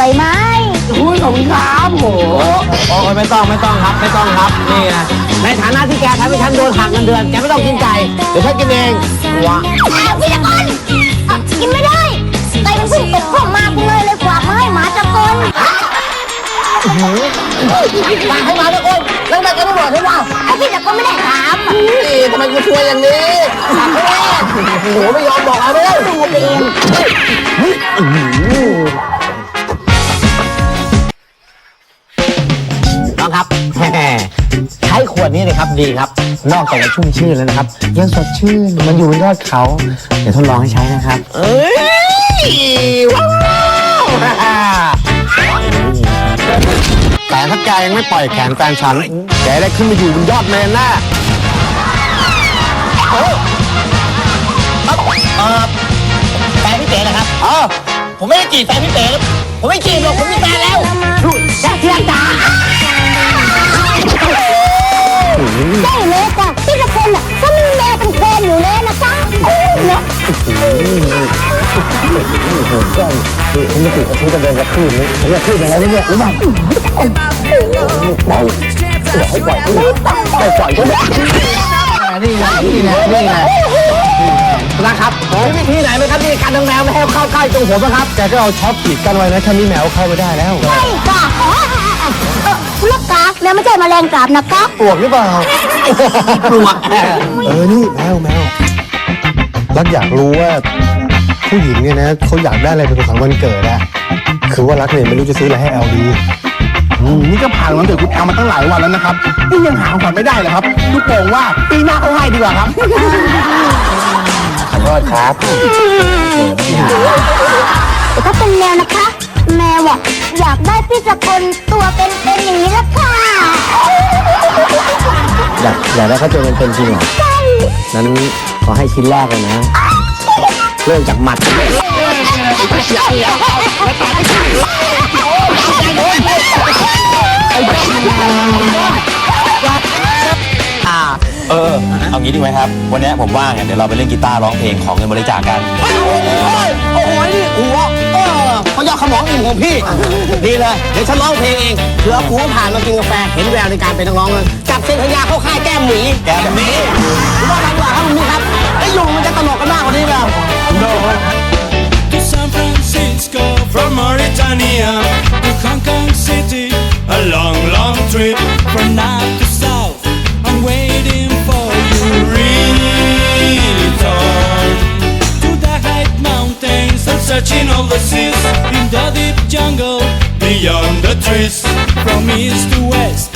ใส่ไหมอุ้ยขอบคุณครับโหโอ้ยไม่ต้องไม่ต้องครับไม่ต้องครับนี่นะในฐานะที่แกทำให้ฉันโดนหักเงินเดือนแกไม่ต้องกินไก่เดี๋ยวฉันกินเองวะอ้าวพี่ตะกอนอะกินไม่ได้ไก่มันเพิ่งตกข้องมากูเลยเลยกวาดมาให้หมาตะกอนฝากให้มาแล้วคนแล้วทำไมแกไม่บอกฉันว่าถ้าพี่ตะกอนไม่ได้ถามอะนี่ทำไมกูช่วยอย่างนี้ฝากให้แม่โอ้โหไม่ยอมบอกเอาด้วยดูเอง ดนี้เลยครับดีครับ นอกจากจะชุ่มชื่นแล้วนะครับ ยังสดชื่นมันอยู่บนยอดเขา เดี๋ยวทดลองให้ใช้นะครับ เอ้ยว้าวแต่ถ้าแกยังไม่ปล่อยแขนแฟนฉันแกได้ขึ้นมาอยู่บนยอดเมนแน่เออเออแฟนพี่เต๋นะครับเออผมไม่ได้จีบแฟนพี่เต๋หรอกผมไม่จีบหรอกผมมีแฟนแล้วดูจ้าเที ได้เลยจ้ะพี่ตะกอนอะก็มีแมวเป็นแฟนอยู่แล้วนะจ๊ะเนาะผมจะติดกระทุ้งกระเด็นกระทืบเลยผมจะทืบยังไงเนี่ยรู้ป่ะเบาเดี๋ยวให้ปล่อยเขาให้ปล่อยเขานี่ไงนี่ไงนี่ไงนะครับมีวิธีไหนไหมครับที่การทำแมวไม่ให้เข้าใกล้ตรงผมนะครับแกก็เอาช็อปขีดกันไว้นะถ้ามีแมวเข้าไม่ได้แล้วใช่ค่ะ ไม่ใช่แมลงกาบนะครับปลวกหรือเปล่า ปลวกเออ นี่แมวแมวรักอยากรู้ว่าผู้หญิงเนี่ยนะเขาอยากได้อะไรเป็นของขวัญวันเกิดอะคือว่ารักเนี่ยไม่รู้จะซื้ออะไรให้แอลดีนี่ก็ผ่านวันเกิดคุณแอลมาตั้งหลายวันแล้วนะครับ นี่ยังหาของขวัญไม่ได้เลยครับลูกโป่งว่าปีหน้าเขาให้ดีกว่าครับขอโทษครับแต่ถ้าเป็นแมวนะคะ แมวอะอยากได้พี่สกลตัวเป็นๆอย่างนี้ละค่ะอยากอยากได้เขาตัวเป็นเป็นจริงเหรอใช่นั้นขอให้ชิ้นแรกเลยนะ เริ่มจากหมัด เออ เอางี้ดีไหมครับ วันนี้ผมว่างอะเดี๋ยวเราไปเล่นกีตาร์ร้องเพลงของเงินบริจาคกัน โอ้โหนี่หัว เขายอดขมองอิ่มของพี่ ดีเลย เดี๋ยวฉันร้องเพลงเองเผื่อกูผ่านมากินกาแฟ เห็นแววในการเป็นนักร้องเลยจับเซ็นสัญญาเข้าค่ายแก้มหมีแก้มหมีหรือว่าทำดีกว่าครับคุณครับไอ้ยุงมันจะตลกกันมากกว่านี้เปล่า to San Francisco from Mauritania to Hong Kong City. A long, long trip from north to searching all the seas in the deep jungle beyond the trees from east to west.